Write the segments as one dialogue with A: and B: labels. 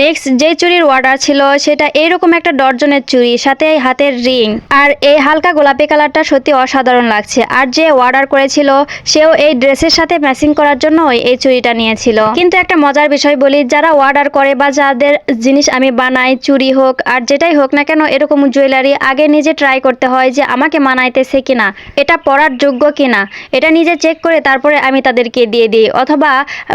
A: Next যে চুরির order ছিল, সেটা এইরকম একটা ডর্জনের চুরি, সাথে হাতের রিং আর এই হালকা গোলাপি কালারটা সত্যি অসাধারণ লাগছে। আর যে অর্ডার করেছিল, সেও এই ড্রেসের সাথে ম্যাচিং করার জন্য এই চুরিটা নিয়েছিল। কিন্তু একটা মজার বিষয় বলি, যারা অর্ডার করে বা যাদের জিনিস আমি বানাই, চুরি হোক, আর যেটাই হোক না কেন, এরকম জুয়েলারি আগে নিজে ট্রাই করতে হয় যে আমাকে মানাইতেছে কিনা, এটা পরার যোগ্য কিনা, এটা নিজে চেক করে তারপরে আমি তাদেরকে দিয়ে দিই। অথবা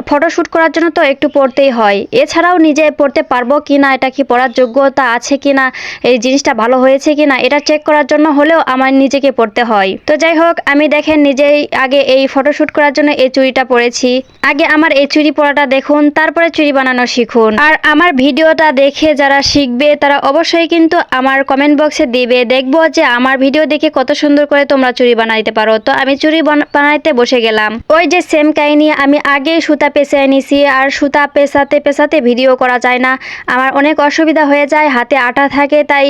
A: ফটোশ্যুট করার জন্য তো একটু পড়তেই হয়। এছাড়াও নিজে পড়তে পারব কিনা, এটা কি পড়ার যোগ্যতা আছে কিনা, এই জিনিসটা ভালো হয়েছে কিনা, এটা চেক করার জন্য হলেও আমার নিজেকে পড়তে হয়। তো যাই হোক, আমি দেখেন নিজেই আগে এই ফটোশ্যুট করার জন্য এই চুড়িটা পরেছি। আগে আমার এই চুড়ি পরাটা দেখুন, তারপরে চুড়ি বানানো শিখুন। আর আমার ভিডিওটা দেখে যারা শিখবে, তারা অবশ্যই কিন্তু আমার কমেন্ট বক্সে দিবে। দেখব যে আমার ভিডিও দেখে কত সুন্দর করে তোমরা চুড়ি বানাইতে পারো। তো আমি চুড়ি বানা- বানাইতে বসে গেলাম। ওই যে সেম কাহিনী আমি আগে সুতা পেঁচে নিছি। আর সুতা পেঁচাতে পেঁচাতে ভিডিও করা যায় না। আমার অনেক অসুবিধা হয়ে যায়, হাতে আটা থাকে, তাই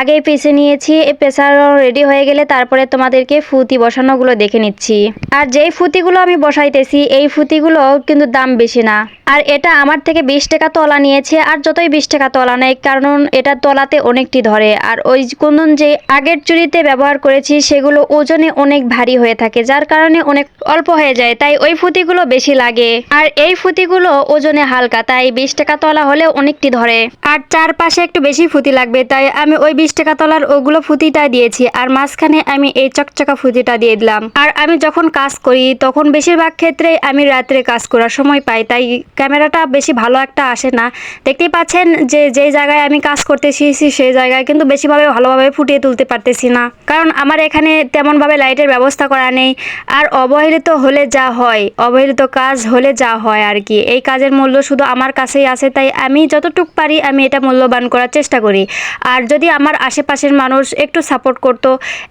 A: আগেই পেঁচে নিয়েছি। পেঁচানো রেডি হয়ে গেলে তারপরে তোমাদেরকে ফুতি বসানোগুলো দেখে নিচ্ছি। আর যেই ফুতিগুলো আমি বসাইতেছি, এই ফুতিগুলো কিন্তু দাম বেশি না। আর এটা আমার থেকে বিশ টাকা তলা নিয়েছে, আর যতই বিশ টাকা তলা নেয় কারণ এটা তলাতে অনেকটি ধরে। আর ওই কুন্দন যে আগের চুরিতে ব্যবহার করেছি, সেগুলো ওজনে অনেক ভারী হয়ে থাকে, যার কারণে অনেক অল্প হয়ে যায়, তাই ওই ফুতিগুলো বেশি লাগে। আর এই ফুতিগুলো ওজনে হালকা, তাই বিশ টাকা তলা হলে অনেকটি ধরে। আর চারপাশে একটু বেশি ফুতি লাগবে, তাই আমি ওই বিশ টাকা তলার ওগুলো ফুতিটা দিয়েছি, আর মাঝখানে আমি এই চকচকা ফুতিটা দিয়ে দিলাম। আর আমি যখন কাজ করি, তখন বেশিরভাগ ক্ষেত্রে আমি রাত্রে কাজ করার সময় পাই, তাই ক্যামেরাটা বেশি ভালো একটা আসে না। দেখতেই পাচ্ছেন যে, যেই জায়গায় আমি কাজ করতেছি, সেই জায়গায় কিন্তু বেশিভাবে ভালোভাবে ফুটিয়ে তুলতে পারতেছি না। কারণ আমার এখানে তেমনভাবে লাইটের ব্যবস্থা করা নেই, আর অবহেলিত হলে যা হয়, অবহেলিত কাজ হলে যা হয় আর কি। এই কাজের মূল্য শুধু আমার কাছেই আছে, তাই আমি যতটুক পারি আমি এটা মূল্যবান করার চেষ্টা করি। আর যদি আমার আশেপাশের মানুষ একটু সাপোর্ট করতো,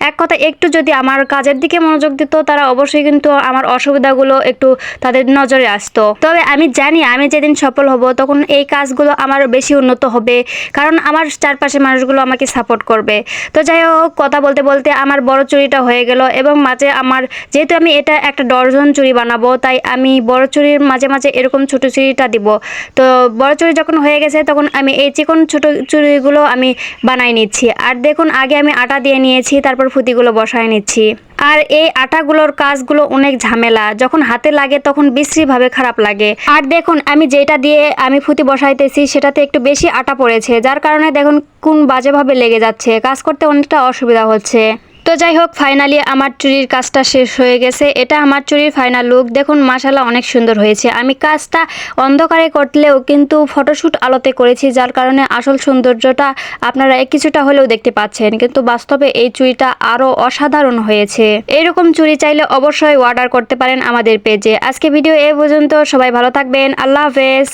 A: এক কথা একটু যদি আমার কাজের দিকে মনোযোগ দিত, তারা অবশ্যই কিন্তু আমার অসুবিধাগুলো একটু তাদের নজরে আসতো। তবে আমি জানি আমি যেদিন সফল হব, তখন এই কাজগুলো আমার বেশি উন্নত হবে, কারণ আমার চারপাশের মানুষগুলো আমাকে সাপোর্ট করবে। তো যাই হোক, কথা বলতে বলতে আমার বড় চুরিটা হয়ে গেল এবং মাঝে আমার, যেহেতু আমি এটা একটা ডর্জন চুরি বানাবো, তাই আমি বড় চুরির মাঝে মাঝে এরকম ছোট চুরিটা দিব। তো বড় চুরি যখন হয়ে গেছে, তখন আমি এই চিকন ছোট চুরিগুলো আমি বানাই নিচ্ছি। আর দেখুন, আগে আমি আটা দিয়ে নিয়েছি, তারপর ফুতিগুলো বসায় নিচ্ছি। আর এই আটাগুলোর কাজগুলো অনেক ঝামেলা, যখন হাতে লাগে তখন বিশ্রীভাবে খারাপ লাগে। আর দেখুন, আমি যেটা দিয়ে আমি ফুতি বসাইতেছি, সেটাতে একটু বেশি আটা পড়েছে, যার কারণে দেখুন কোন বাজেভাবে লেগে যাচ্ছে, কাজ করতে অনেকটা অসুবিধা হচ্ছে। তো যাই হোক ফাইনালি আমার চুরির কাজটা শেষ হয়ে গেছে। এটা আমার চুরির ফাইনাল লুক দেখুন মাশাল্লাহ অনেক সুন্দর হয়েছে। আমি কাজটা অন্ধকারে করলেও কিন্তু ফটোশ্যুট আলোতে করেছি, যার কারণে আসল সৌন্দর্যটা আপনারা কিছুটা হলেও দেখতে পাচ্ছেন। কিন্তু বাস্তবে এই চুরিটা আরও অসাধারণ হয়েছে। এইরকম চুরি চাইলে অবশ্যই অর্ডার করতে পারেন আমাদের পেজে আজকে ভিডিও এ পর্যন্ত সবাই ভালো থাকবেন। আল্লাহ হাফেজ।